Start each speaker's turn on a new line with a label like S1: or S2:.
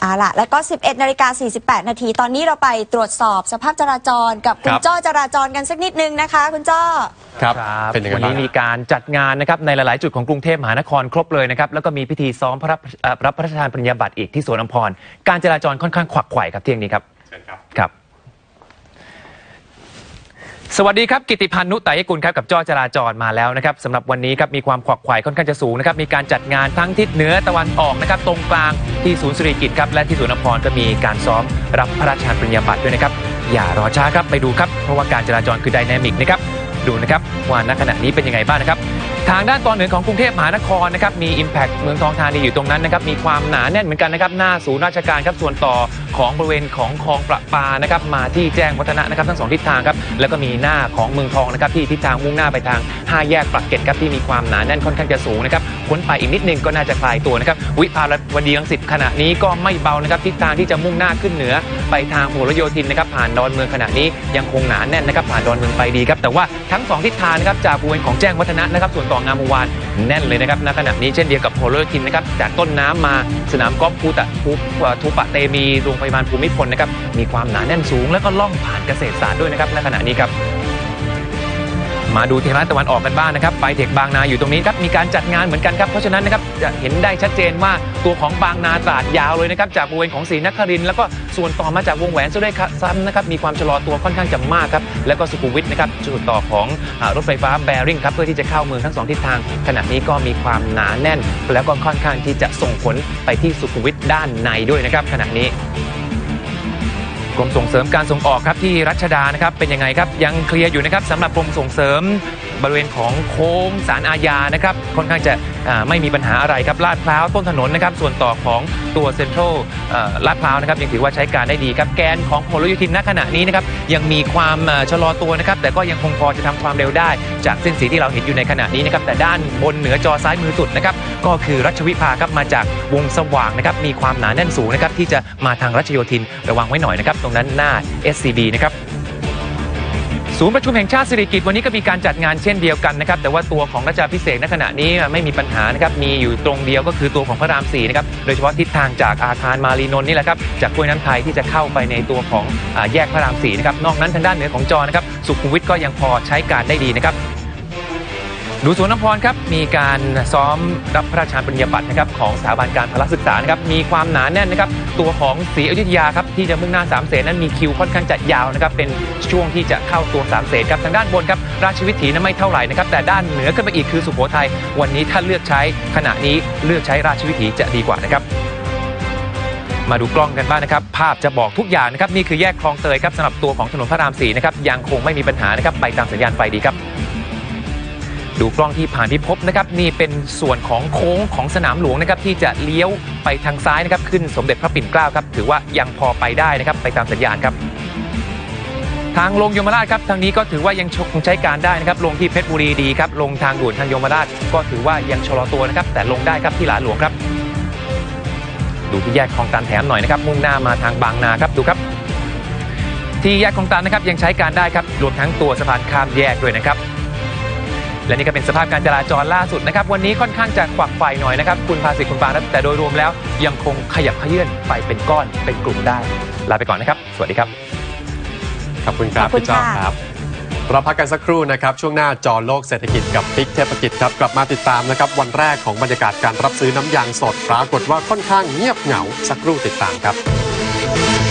S1: เอาล่ะ แล้วก็ 11นาฬิกา48 นาที ตอนนี้เราไปตรวจสอบสภาพจราจรกับคุณ
S2: ครับ
S1: จ้อจราจรกันสักนิดนึงนะคะ คุณจ้อ
S2: ครับ
S3: ครับ
S2: เป็นยังไง
S3: วัน
S2: บ้า
S3: นี้
S2: ง
S3: มีการจัดงานนะครับในหลาย ๆ จุดของกรุงเทพมหานครครบเลยนะครับ แล้วก็มีพิธีซ้อมพระรับเอ่อรับพระราชทานปริญญาบัตรอีกที่สวนอัมพร การจราจรค่อนข้างขวักไขว่ครับเที่ยงนี้ครับ ครับ สวัสดีครับกิติพันธ์นุตตยกุลครับกับจ้อจราจรมาแล้วนะครับสำหรับวันนี้ครับมีความขวักไขว่ค่อนข้างจะสูงนะครับมีการจัดงานทั้งทิศเหนือตะวันออกนะครับตรงกลางที่ศูนย์สุริกิตครับและที่สวนอัมพรก็มีการซ้อมรับพระราชทานปริญญาบัตรด้วยนะครับอย่ารอช้าครับไปดูครับเพราะว่าการจราจรคือไดนามิกนะครับดูนะครับว่าณขณะนี้เป็นยังไงบ้างนะครับ ทางด้านตอนเหนือของกรุงเทพมหานครนะครับมี Impact เมืองทองธานีอยู่ตรงนั้นนะครับมีความหนาแน่นเหมือนกันนะครับหน้าศูนย์ราชการครับส่วนต่อของบริเวณของคลองประปานะครับมาที่แจ้งวัฒนะนะครับทั้งสองทิศทางครับแล้วก็มีหน้าของเมืองทองนะครับที่ทิศทางมุ่งหน้าไปทาง5แยกปากเกร็ดครับที่มีความหนาแน่นค่อนข้างจะสูงนะครับพ้นไปอีกนิดนึงก็น่าจะคลายตัวนะครับวิภาวดีรังสิตขณะนี้ก็ไม่เบานะครับทิศทางที่จะมุ่งหน้าขึ้นเหนือ ไปทางพหลโยธินนะครับผ่านดอนเมืองขณะนี้ยังคงหนาแน่นนะครับผ่านดอนเมืองไปดีครับแต่ว่าทั้งสองทิศทางนะครับจากบริเวณของแจ้งวัฒนะนะครับส่วนต่องามวงวานแน่นเลยนะครับณขณะนี้เช่นเดียวกับโพลโยธินนะครับจากต้นน้ำมาสนามกอล์ฟภูตะภูทุปะเตมีโรงพยาบาลภูมิพลนะครับมีความหนาแน่นสูง แล้วก็ล่องผ่านเกษตรศาสตร์ด้วยนะครับณขณะนี้ครับ มาดูเทคร้านตะวันออกกันบ้างนะครับไปเทคบางนาอยู่ตรงนี้ครับมีการจัดงานเหมือนกันครับเพราะฉะนั้นนะครับจะเห็นได้ชัดเจนว่าตัวของบางนาตราดยาวเลยนะครับจากบริเวณของศรีนครินทร์แล้วก็ส่วนต่อมาจากวงแหวนซะด้วยครับซ้ำนะครับมีความชะลอตัวค่อนข้างจะมากครับแล้วก็สุขุมวิทนะครับจุดต่อของอารถไฟฟ้าแบริ่งครับเพื่อที่จะเข้าเมืองทั้งสองทิศทาง ขณะนี้ก็มีความหนาแน่น แล้วก็ค่อนข้างที่จะส่งผลไปที่สุขุมวิทด้านในด้วยนะครับขณะนี้ รมส่งเสริมการส่งออกครับที่รัชดานะครับเป็นยังไงครับยังเคลียร์อยู่นะครับสำหรับกรมส่งเสริมบริเวณของโค้งสารอาญานะครับค่อนข้างจะ ไม่มีปัญหาอะไรครับลาดพร้าวต้นถนนนะครับส่วนต่อของตัวเซ็นทรัลลาดพร้าวนะครับยังถือว่าใช้การได้ดีครับแกนของพหลโยธินณขณะนี้นะครับยังมีความชะลอตัวนะครับแต่ก็ยังคงพอจะทำความเร็วได้ จากเส้นสีที่เราเห็นอยู่ในขณะนี้นะครับแต่ด้านบนเหนือจอซ้ายมือสุดนะครับก็คือรัชวิภาครับมาจากวงสว่างนะครับมีความหนาแน่นสูงนะครับที่จะมาทางรัชโยธินระวังไว้หน่อยนะครับตรงนั้นหน้า SCB นะครับ ศูนย์ประชุมแห่งชาติสิริกิติ์วันนี้ก็มีการจัดงานเช่นเดียวกันนะครับ แต่ว่าตัวของรัชาพิเศษณขณะนี้ไม่มีปัญหานะครับ มีอยู่ตรงเดียวก็คือตัวของพระรามสี่นะครับ โดยเฉพาะทิศทางจากอาคารมารีนนท์นี่แหละครับ จากกล้วยน้ำไทยที่จะเข้าไปในตัวของอแยกพระรามสี่นะครับ นอกนั้นทางด้านเหนือของจอนะครับ สุขุมวิทก็ยังพอใช้การได้ดีนะครับ ดูสวนน้ำพรครับมีการซ้อมรับพระราชทานปริญญาบัตรนะครับของสถาบันการพละศึกษานะครับมีความหนาแน่นนะครับตัวของศรีอยุธยาครับที่จะมุ่งหน้าสามเสนนั้นมีคิวค่อนข้างจะยาวนะครับเป็นช่วงที่จะเข้าตัวสามเสนครับทางด้านบนครับราชวิถีนั้นไม่เท่าไหร่นะครับแต่ด้านเหนือขึ้นไปอีกคือสุโขทัยวันนี้ถ้าเลือกใช้ขณะนี้เลือกใช้ราชวิถีจะดีกว่านะครับมาดูกล้องกันบ้างนะครับ ภาพจะบอกทุกอย่างนะครับ นี่คือแยกคลองเตยครับสำหรับตัวของถนนพระรามสี่นะครับ ยังคงไม่มีปัญหานะครับ ไปตามสัญญาณไฟดีครับ ดูกล้องที่ผ่านพิภพนะครับนี่เป็นส่วนของโค้งของสนามหลวงนะครับที่จะเลี้ยวไปทางซ้ายนะครับขึ้นสมเด็จพระปิ่นเกล้าครับถือว่ายังพอไปได้นะครับไปตามสัญญาณครับ ทางลงยมราชครับทางนี้ก็ถือว่ายังคงใช้การได้นะครับลงที่เพชรบุรีดีครับลงทางด่วนทางยมราช ก็ถือว่ายังชะลอตัวนะครับแต่ลงได้ครับที่หลานหลวงครับ ดูที่แยกคลองตันแถมหน่อยนะครับมุ่งหน้ามาทางบางนาครับดูครับที่แยกคลองตันนะครับยังใช้การได้ครับรวมทั้งตัวสะพานข้ามแยกด้วยนะครับ และนี่ก็เป็นสภาพการจราจรล่าสุดนะครับ วันนี้ค่อนข้างจะขวักไฟหน่อยนะครับ คุณภาสิทธิ์คุณปานะแต่โดยรวมแล้ว ยังคงขยับเขยื่อนไปเป็นก้อนเป็นกลุ่มได้ ลาไปก่อนนะครับ สวัสดีครับ
S2: ขอบคุณครับ
S1: ขอบคุณ
S2: พี่จ้อ
S1: ค่ะ
S2: ครับเราพักกันสักครู่นะครับ ช่วงหน้าจอโลกเศรษฐกิจกับพิกเทพกิจครับ กลับมาติดตามนะครับ วันแรกของบรรยากาศการรับซื้อน้ำยางสดปรากฏว่าค่อนข้างเงียบเหงาสักครู่ติดตามครับ